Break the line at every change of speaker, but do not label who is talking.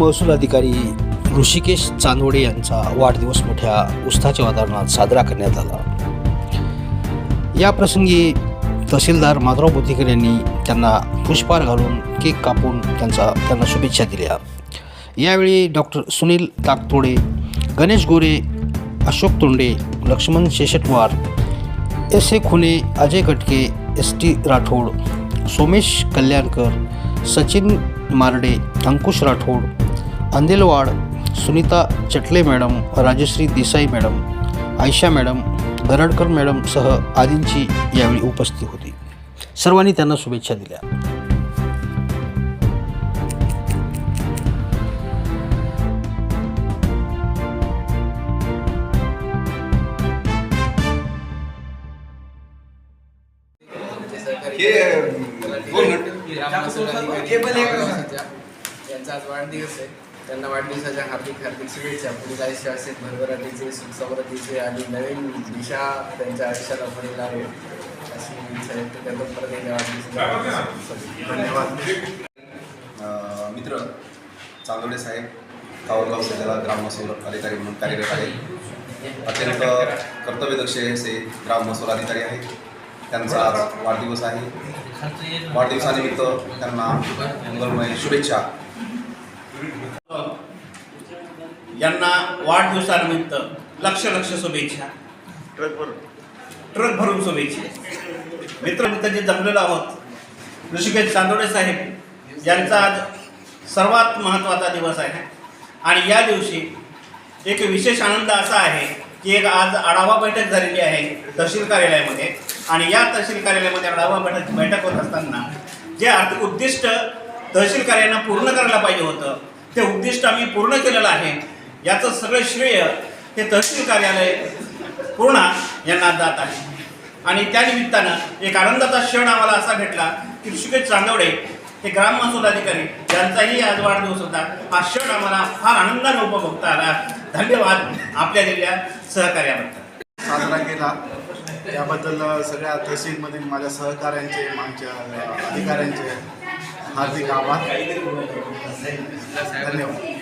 महसूल अधिकारी ऋषिकेश चांदोडे यांचा वाढदिवस मोठ्या उत्साहाच्या वातावरणात साजरा करण्यात आला. या प्रसंगी तहसीलदार माधुराव बोतीकर यांनी त्यांना पुष्पहार घालून केक कापून त्यांचा त्यांना शुभेच्छा दिल्या. यावेळी doctor Sunil Takatode Ganesh Gore Ashok Tonde Laxman Sheshatwar S A Khune Ajay Katke S T Rathod Somesh Kalyankar Sachin Marde Ankush Rathod Andelwad Sunita Chatle madam Rajshree Desai madam Ayesha madam Garadkar मॅडमसह आदींची यावेळी उपस्थिती होती सर्वांनी त्यांना शुभेच्छा दिल्या
यांचा आज वाढदिवस आहे त्यांना वाढदिवसाच्या हार्दिक हार्दिक शुभेच्छा. पुढील आयुष्य असेल भरभराटीचे सुखसमृद्धीचे आणि नवीन दिशा त्यांच्या आयुष्याला पुढे लावे अशी इच्छा व्यक्त करतो. परत एकदा
धन्यवाद. मित्र चांदोडे साहेब कावरगाव सध्याला ग्राम महसूल अधिकारी म्हणून कार्यरत आहे अत्यंत कर्तव्यदक्ष असे ग्राम महसूल अधिकारी आहेत. त्यांचा आज वाढदिवस आहे. वाढदिवसानिमित्त त्यांना मंगलमय शुभेच्छा.
यांना वाढदिवसानिमित्त लक्ष लक्ष शुभेच्छा. ट्रक भरून. शुभेच्छा. मित्र जे जमलेलो आहोत. ऋषिकेश चांदोडे साहेब यांचा आज सर्वात महत्त्वाचा दिवस आहे. आणि या दिवशी एक विशेष आनंद असा आहे की एक आज आढावा बैठक झालेली आहे तहसील कार्यालयामध्ये. आणि या तहसील कार्यालयामध्ये आढावा बैठक बैठक होत असताना जे आर्थिक उद्दिष्ट तहसील कार्यालयानं पूर्ण करायला पाहिजे होतं ते उद्दिष्ट आम्ही पूर्ण केलेलं आहे. याचं सगळं श्रेय हे तहसील कार्यालय पूर्णा यांना जात आहे. आणि त्या निमित्तानं एक आनंदाचा क्षण आम्हाला असा भेटला की ऋषिकेश चांदवडे हे ग्राम महसूल अधिकारी यांचाही आज वाढदिवस होता. हा क्षण आम्हाला फार आनंदाने उपभोगता आला. धन्यवाद आपल्या दिलेल्या सहकार्याबद्दल.
साजरा केला. याबद्दल सगळ्या तहसीलमधील माझ्या सहकाऱ्यांचे माझ्या अधिकाऱ्यांचे हार्दिक आभार. धन्यवाद.